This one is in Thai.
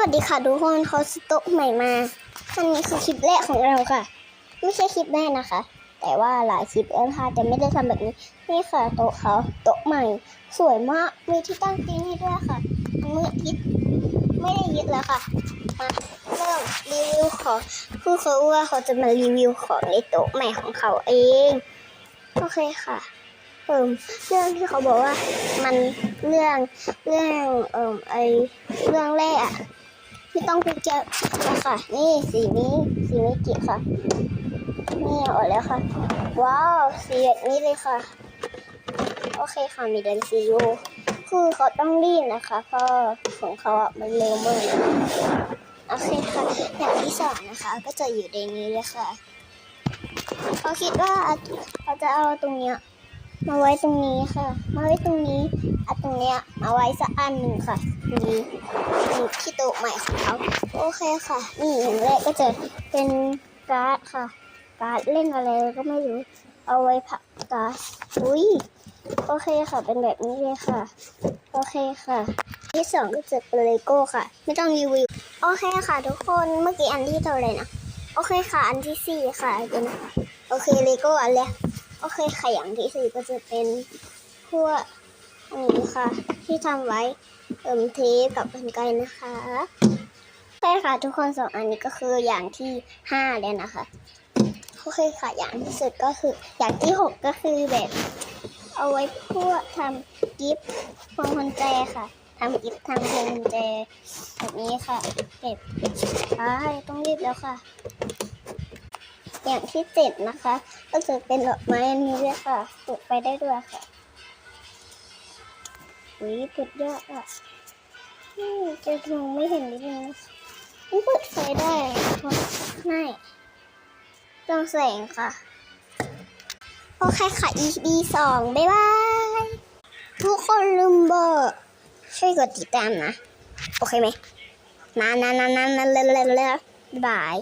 วัสดีค่ะทุกคนเขาสโต๊ะใหม่มาอันนี้คือคลิปแรกของเราค่ะ ไม่ใช่คลิปแรกนะคะ แต่ว่าหลายคลิปแล้วค่ะแต่ไม่ได้ทำแบบนี้ นี่ค่ะโต๊ะเขาโต๊ะใหม่ สวยมากมีที่ตั้งตีนให้ด้วยค่ะมือทิศไม่ได้ยึดแล้วค่ะมาเริ่มรีวิวของคือเขาว่าเขาจะมารีวิวของในโต๊ะใหม่ของเขาเองโอเคค่ะเอิ่มเรื่องที่เขาบอกว่ามันเรื่องเรื่องเอิ่มไอเรื่องแรกอะ ที่ต้องไปเจอนะคะ นี่สีนี้สีนี้กิค่ะ นี่ออกแล้วค่ะ ว้าวสีแบบนี้เลยค่ะ โอเคค่ะมีเดนซียูคือเขาต้องรีบนะคะเพราะของเขาอะมันเร็วมากโอเคค่ะอย่างที่สองนะคะ ก็จะอยู่ในนี้เลยค่ะเขาคิดว่าเขาจะเอาตรงเนี้ย มาไว้ตรงนี้ค่ะ มาไว้ตรงนี้เอาตรงเนี้ยมาไว้สักอันหนึ่งค่ะนี่นี่ที่โต๊ะใหม่ของเขาโอเคค่ะ นี่อย่างแรกก็จะเป็นการ์ดค่ะ การ์ดเล่นอะไรก็ไม่รู้ เอาไว้ผักการ์ดอุ้ยโอเคค่ะ เป็นแบบนี้เลยค่ะ โอเคค่ะ ที่สองก็จะเป็นเลโก้ค่ะ ไม่ต้องรีวิว โอเคค่ะ ทุกคน เมื่อกี้อันที่เท่าไหร่นะ โอเคค่ะ อันที่สี่ค่ะเป็นโอเคเลโก้อันแรก โอเคค่ะอย่างที่สี่ก็จะเป็นพวกอันนี้ค่ะ ที่ทำไว้เอิ่มเทปกับกันไกนะคะโอเคค่ะทุกคนสองอันนี้ก็คืออย่างที่ห้าแล้วนะคะโอเคค่ะอย่างที่สุดก็คืออย่างที่หกก็คือแบบ เอาไว้พวกทำกิฟต์พวงกุญแจค่ะทำกิฟต์ทำพวงกุญแจแบบนี้ค่ะเก็บใช่ต้องรีบแล้วค่ะ อย่างที่เจ็ดนะคะ ก็จะเป็นดอกไม้อันนี้ด้วยค่ะปลูกไปได้ด้วยค่ะอุ้ยเปิดยอดอะจะมองไม่เห็นนิดนึงมันเปิดไฟได้ค่ะไม่ต้องแสงค่ะ โอเคค่ะ EP สองบ๊ายบาย ทุกคนลืมบอกช่วยกดติดตามนะ โอเคไหมนะนะนะนะนะเร็วๆๆบ๊ายบาย